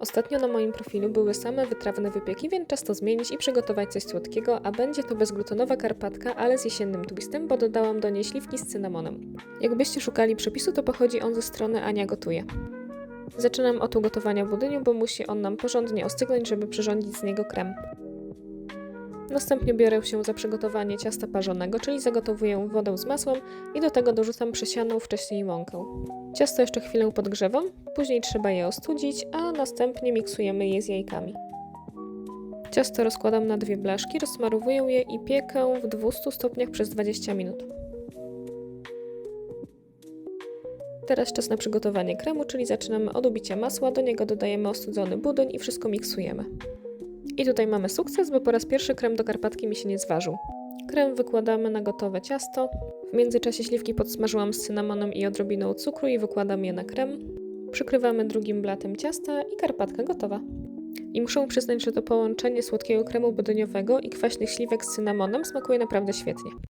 Ostatnio na moim profilu były same wytrawne wypieki, więc czas to zmienić i przygotować coś słodkiego, a będzie to bezglutenowa karpatka, ale z jesiennym twistem, bo dodałam do niej śliwki z cynamonem. Jakbyście szukali przepisu, to pochodzi on ze strony Ania Gotuje. Zaczynam od ugotowania budyniu, bo musi on nam porządnie ostygnąć, żeby przyrządzić z niego krem. Następnie biorę się za przygotowanie ciasta parzonego, czyli zagotowuję wodę z masłem i do tego dorzucam przesianą wcześniej mąkę. Ciasto jeszcze chwilę podgrzewam, później trzeba je ostudzić, a następnie miksujemy je z jajkami. Ciasto rozkładam na dwie blaszki, rozsmarowuję je i piekę w 200 stopniach przez 20 minut. Teraz czas na przygotowanie kremu, czyli zaczynamy od ubicia masła, do niego dodajemy ostudzony budyń i wszystko miksujemy. I tutaj mamy sukces, bo po raz pierwszy krem do karpatki mi się nie zważył. Krem wykładamy na gotowe ciasto. W międzyczasie śliwki podsmażyłam z cynamonem i odrobiną cukru i wykładam je na krem. Przykrywamy drugim blatem ciasta i karpatka gotowa. I muszę przyznać, że to połączenie słodkiego kremu budyniowego i kwaśnych śliwek z cynamonem smakuje naprawdę świetnie.